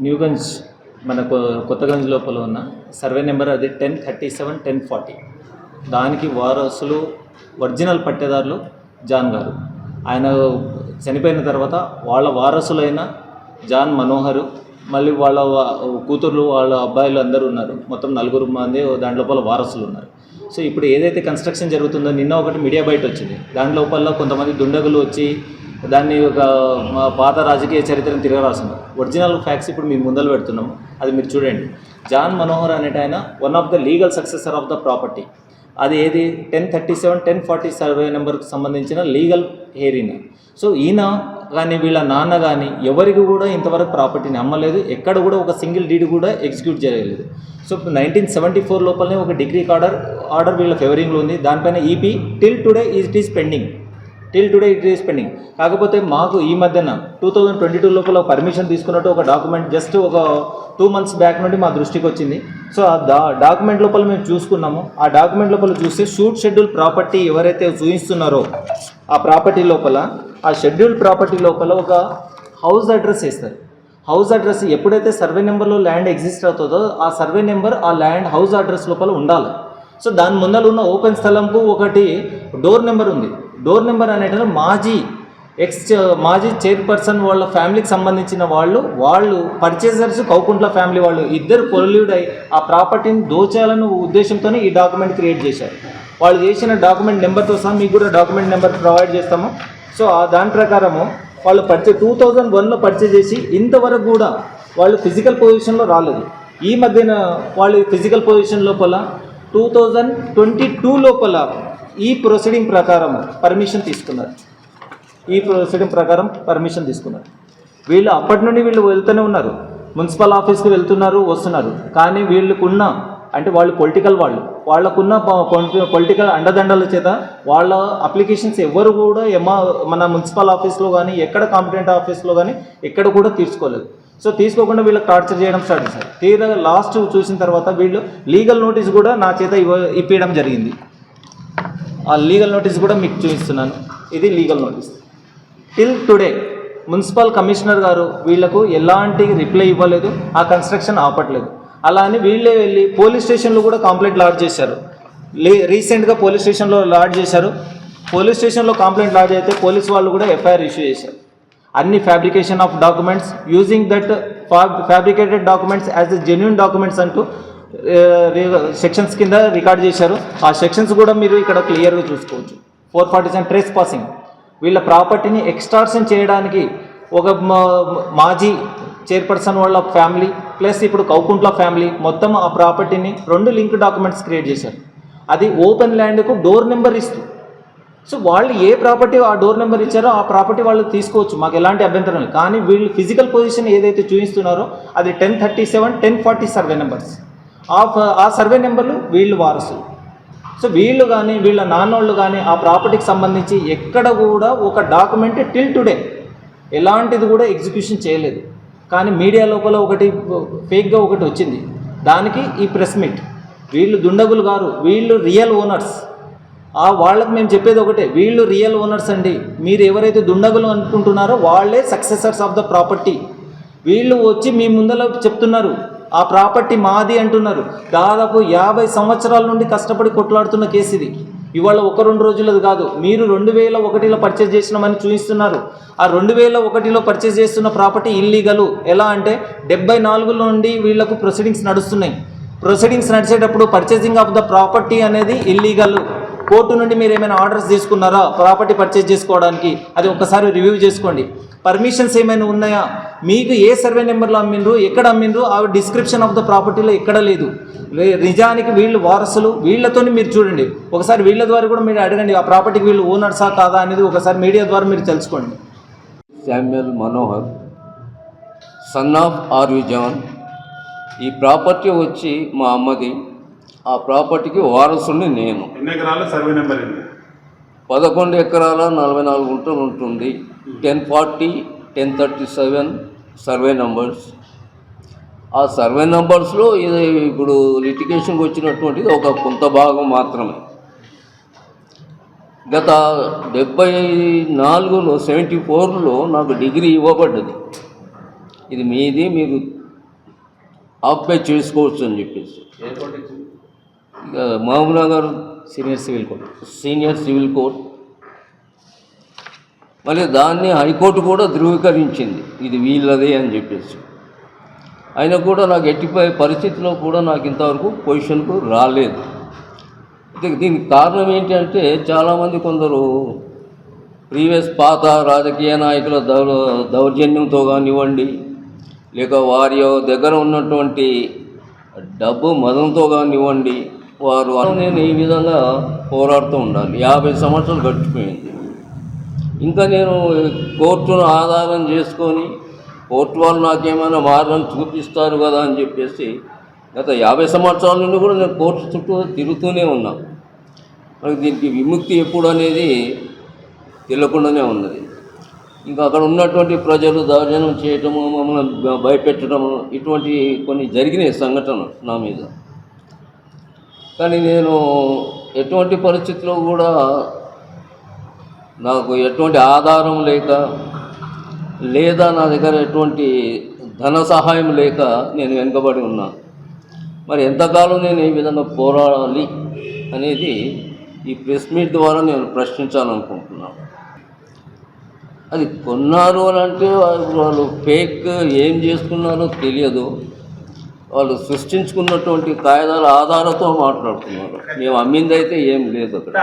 న్యూగంజ్ మన కొ- కొత్తగంజ్ లోపల ఉన్న సర్వే నెంబర్ అది ten thirty seven ten forty. దానికి వారసులు ఒరిజినల్ పట్టేదారులు జాన్ గారు. ఆయన చనిపోయిన తర్వాత వాళ్ళ వారసులైన జాన్ మనోహర్ మళ్ళీ వాళ్ళ కూతుర్లు వాళ్ళ అబ్బాయిలు అందరూ ఉన్నారు. మొత్తం నలుగురు మంది దాని లోపల వారసులు ఉన్నారు. సో ఇప్పుడు ఏదైతే కన్స్ట్రక్షన్ జరుగుతుందో నిన్న ఒకటి మీడియా బయట వచ్చింది. దాని లోపల కొంతమంది దుండగులు వచ్చి దాన్ని ఒక మా పాత రాజకీయ చరిత్రను తిరగరాస్తున్నారు ఒరిజినల్ ఫ్యాక్ట్స్ ఇప్పుడు మేము ముందలు పెడుతున్నాము. అది మీరు చూడండి. జాన్ మనోహర్ అనేట ఆయన one of the legal successor of the property. అది ఏది? Ten thirty seven ten forty survey నెంబర్కి సంబంధించిన లీగల్ హేరింగ్. సో ఈయన కానీ వీళ్ళ నాన్న కానీ ఎవరికి కూడా ఇంతవరకు ప్రాపర్టీని అమ్మలేదు. ఎక్కడ కూడా ఒక సింగిల్ డీడ్ కూడా ఎగ్జిక్యూట్ చేయలేదు. సో నైన్టీన్ సెవెంటీ ఫోర్ లోపలనే ఒక డిగ్రీ ఆర్డర్ ఆర్డర్ వీళ్ళ ఫేవరింగ్లో ఉంది. దానిపైన EP till today it is pending. Till today it is pending కాకపోతే మాకు ఈ మధ్యన టూ థౌజండ్ ట్వంటీ టూ లోపల పర్మిషన్ తీసుకున్నట్టు ఒక డాక్యుమెంట్ జస్ట్ ఒక టూ మంత్స్ బ్యాక్ నుండి మా దృష్టికి వచ్చింది. సో ఆ డా డాక్యుమెంట్ లోపల మేము చూసుకున్నాము. ఆ డాక్యుమెంట్ లోపల చూస్తే షూట్ షెడ్యూల్ ప్రాపర్టీ ఎవరైతే చూపిస్తున్నారో ఆ ప్రాపర్టీ లోపల ఆ షెడ్యూల్ ప్రాపర్టీ లోపల ఒక హౌస్ అడ్రస్ వేస్తారు. హౌస్ అడ్రస్ ఎప్పుడైతే సర్వే నెంబర్లో ల్యాండ్ ఎగ్జిస్ట్ అవుతుందో ఆ సర్వే నెంబర్ ఆ ల్యాండ్ హౌస్ అడ్రస్ లోపల ఉండాలి. సో దాని ముందర ఉన్న ఓపెన్ స్థలంకు ఒకటి డోర్ నెంబర్ ఉంది. డోర్ నెంబర్ అనేటప్పుడు మాజీ ఎక్స్ మాజీ చైర్పర్సన్ వాళ్ళ ఫ్యామిలీకి సంబంధించిన వాళ్ళు వాళ్ళు పర్చేసర్స్ కౌకుంట్ల ఫ్యామిలీ వాళ్ళు ఇద్దరు పొల్యూడ్ అయి ఆ ప్రాపర్టీని దోచాలని ఉద్దేశంతోనే ఈ డాక్యుమెంట్ క్రియేట్ చేశారు. వాళ్ళు చేసిన డాక్యుమెంట్ నెంబర్తో సహా మీకు కూడా డాక్యుమెంట్ నెంబర్ ప్రొవైడ్ చేస్తాము. సో ఆ దాని ప్రకారము వాళ్ళు పర్చే టూ థౌజండ్ వన్లో పర్చేజ్ చేసి ఇంతవరకు కూడా వాళ్ళు ఫిజికల్ పొజిషన్లో రాలేదు. ఈ మధ్యన వాళ్ళు ఫిజికల్ పొజిషన్ లోపల టూ థౌజండ్ ట్వంటీ టూ లోపల ఈ ప్రొసీడింగ్ ప్రకారం పర్మిషన్ తీసుకున్నారు. ఈ ప్రొసీడింగ్ ప్రకారం పర్మిషన్ తీసుకున్నారు. వీళ్ళు అప్పటి నుండి వీళ్ళు వెళ్తూనే ఉన్నారు. మున్సిపల్ ఆఫీస్కి వెళ్తున్నారు వస్తున్నారు. కానీ వీళ్ళకున్న అంటే వాళ్ళు పొలిటికల్ వాళ్ళు. వాళ్ళకున్న పొలిటికల్ అండదండల చేత వాళ్ళ అప్లికేషన్స్ ఎవరు కూడా ఎమా మన మున్సిపల్ ఆఫీస్లో కానీ ఎక్కడ కాంపిటెంట్ ఆఫీస్లో కానీ ఎక్కడ కూడా తీసుకోలేదు సో తీసుకోకుండా వీళ్ళకి టార్చర్ చేయడం స్టార్ట్ చేశారు. తీరా లాస్ట్ చూసిన తర్వాత వీళ్ళు లీగల్ నోటీస్ కూడా నా చేత ఇవ్వ ఇప్పించడం జరిగింది. ఆ లీగల్ నోటీస్ కూడా మీకు చూపిస్తున్నాను. ఇది legal notice till today municipal commissioner గారు వీళ్ళకు ఎలాంటి రిప్లై ఇవ్వలేదు ఆ కన్స్ట్రక్షన్ ఆపట్లేదు. అలా అని వీళ్ళే వెళ్ళి పోలీస్ స్టేషన్లో కూడా కంప్లైంట్ లాడ్జ్ చేశారు. లే రీసెంట్గా పోలీస్ స్టేషన్లో లాడ్జ్ చేశారు. పోలీస్ స్టేషన్లో కంప్లైంట్ లాడ్జ్ అయితే పోలీస్ వాళ్ళు కూడా ఎఫ్ఐఆర్ ఇష్యూ చేశారు. అన్ని fabrication of documents using that fabricated documents as a genuine documents అంటూ సెక్షన్స్ కింద రికార్డ్ చేశారు. ఆ సెక్షన్స్ కూడా మీరు ఇక్కడ క్లియర్గా చూసుకోవచ్చు. Four forty seven trespassing వీళ్ళ ప్రాపర్టీని ఎక్స్టార్షన్ చేయడానికి ఒక మా- మాజీ చైర్పర్సన్ వాళ్ళ ఫ్యామిలీ ప్లస్ ఇప్పుడు కౌకుంట్ల ఫ్యామిలీ మొత్తం ఆ ప్రాపర్టీని రెండు లింక్ డాక్యుమెంట్స్ క్రియేట్ చేశారు. అది ఓపెన్ ల్యాండ్కు డోర్ నెంబర్ ఇస్తూ. సో వాళ్ళు ఏ ప్రాపర్టీ ఆ డోర్ నెంబర్ ఇచ్చారో ఆ ప్రాపర్టీ వాళ్ళు తీసుకోవచ్చు. మాకు ఎలాంటి అభ్యంతరం లేదు. కానీ వీళ్ళు ఫిజికల్ పొజిషన్ ఏదైతే చూపిస్తున్నారో అది ten thirty seven ten forty survey numbers ఆ ఫ- ఆ సర్వే నెంబర్లు వీళ్ళు వారసులు. సో వీళ్ళు కానీ వీళ్ళ నాన్నోళ్ళు కానీ ఆ ప్రాపర్టీకి సంబంధించి ఎక్కడ కూడా ఒక డాక్యుమెంట్ టిల్ టుడే ఎలాంటిది కూడా ఎగ్జిక్యూషన్ చేయలేదు. కానీ మీడియా లోపల ఒకటి ఫేక్గా ఒకటి వచ్చింది. దానికి ఈ ప్రెస్ మీట్. వీళ్ళు దుండగులు గారు వీళ్ళు రియల్ ఓనర్స్. ఆ వాళ్ళకి మేము చెప్పేది ఒకటే వీళ్ళు రియల్ ఓనర్స్ అండి. మీరు ఎవరైతే దుండగులు అనుకుంటున్నారో వాళ్ళే సక్సెసర్స్ ఆఫ్ ద ప్రాపర్టీ. వీళ్ళు వచ్చి మీ ముందర చెప్తున్నారు ఆ ప్రాపర్టీ మాది అంటున్నారు. దాదాపు యాభై సంవత్సరాల నుండి కష్టపడి కొట్లాడుతున్న కేసు ఇది. ఇవాళ ఒక రెండు రోజులది కాదు. మీరు రెండు వేల ఒకటిలో పర్చేజ్ చేసినామని చూపిస్తున్నారు. ఆ రెండు వేల ఒకటిలో పర్చేజ్ చేస్తున్న ప్రాపర్టీ ఇల్లీగలు ఎలా అంటే డెబ్బై నాలుగు నుండి వీళ్ళకు ప్రొసీడింగ్స్ నడుస్తున్నాయి. ప్రొసీడింగ్స్ నడిచేటప్పుడు పర్చేసింగ్ ఆఫ్ ద ప్రాపర్టీ అనేది ఇల్లీగల్ కోర్టు నుండి మీరు ఏమైనా ఆర్డర్స్ తీసుకున్నారా? ప్రాపర్టీ పర్చేజ్ చేసుకోవడానికి. అది ఒకసారి రివ్యూ చేసుకోండి. పర్మిషన్స్ ఏమైనా ఉన్నాయా? మీకు ఏ సర్వే నెంబర్లో అమ్మిండ్రు ఎక్కడ అమ్మిండ్రు ఆ డిస్క్రిప్షన్ ఆఫ్ ద ప్రాపర్టీలో ఎక్కడ లేదు. నిజానికి వీళ్ళు వారసులు వీళ్ళతోని మీరు చూడండి. ఒకసారి వీళ్ళ ద్వారా కూడా మీరు అడగండి ఆ ప్రాపర్టీకి వీళ్ళు ఓనర్సా కాదా అనేది ఒకసారి మీడియా ద్వారా మీరు తెలుసుకోండి. Samuel Manohar son of R V John ఈ ప్రాపర్టీ వచ్చి మా అమ్మది. ఆ ప్రాపర్టీకి వారసుని నేను. ఎన్ని ఎకరాల? సర్వే నెంబర్ పదకొండు ఎకరాల నలభై నాలుగు గుంటలు ఉంటుంది. Ten forty ten thirty seven survey numbers. ఆ సర్వే నంబర్స్లో ఇది ఇప్పుడు లిటిగేషన్కి వచ్చినటువంటిది ఒక కొంత భాగం మాత్రమే. గత డెబ్బై నాలుగులో సెవెంటీ ఫోర్లో నాకు డిగ్రీ ఇవ్వబడ్డది. ఇది మీది మీరు ఆక్యుపై చేసుకోవచ్చు అని చెప్పేసి. Mahabubnagar senior civil court. Senior civil court. మళ్ళీ దాన్ని హైకోర్టు కూడా ధృవీకరించింది. ఇది వీళ్ళదే అని చెప్పేసి. అయినా కూడా నాకు ఎట్టిపై పరిస్థితిలో కూడా నాకు ఇంతవరకు పొజిషన్కు రాలేదు. దీనికి కారణం ఏంటంటే చాలామంది కొందరు ప్రీవియస్ పాత రాజకీయ నాయకుల దౌ దౌర్జన్యంతో కానివ్వండి లేక వారి దగ్గర ఉన్నటువంటి డబ్బు మదంతో కానివ్వండి వారు నేను ఈ విధంగా పోరాడుతూ ఉండాలి. యాభై సంవత్సరాలు గడిచిపోయింది. ఇంకా నేను కోర్టును ఆధారం చేసుకొని కోర్టు వాళ్ళు నాకేమైనా మార్గం చూపిస్తారు కదా అని చెప్పేసి గత యాభై సంవత్సరాల నుండి కూడా నేను కోర్టు చుట్టూ తిరుగుతూనే ఉన్నా. మనకి దీనికి విముక్తి ఎప్పుడు అనేది తెలియకుండానే ఉన్నది. ఇంకా అక్కడ ఉన్నటువంటి ప్రజలు దౌర్జన్యం చేయటము మమ్మల్ని భయపెట్టడము ఇటువంటి కొన్ని జరిగినాయి సంఘటనలు నా మీద. కానీ నేను ఎటువంటి పరిస్థితిలో కూడా నాకు ఎటువంటి ఆధారం లేక లేదా నా దగ్గర ఎటువంటి ధన సహాయం లేక నేను వెనుకబడి ఉన్నా. మరి ఎంతకాలం నేను ఈ విధంగా పోరాడాలి అనేది ఈ ప్రెస్ మీట్ ద్వారా నేను ప్రశ్నించాలనుకుంటున్నాను. అది కొన్నారు అని అంటే వాళ్ళు వాళ్ళు ఫేక్ ఏం చేసుకున్నారో తెలియదు. వాళ్ళు సృష్టించుకున్నటువంటి కాయదాల ఆధారంతో మాట్లాడుతున్నారు. మేము అమ్మింది అయితే ఏం లేదు అక్కడ.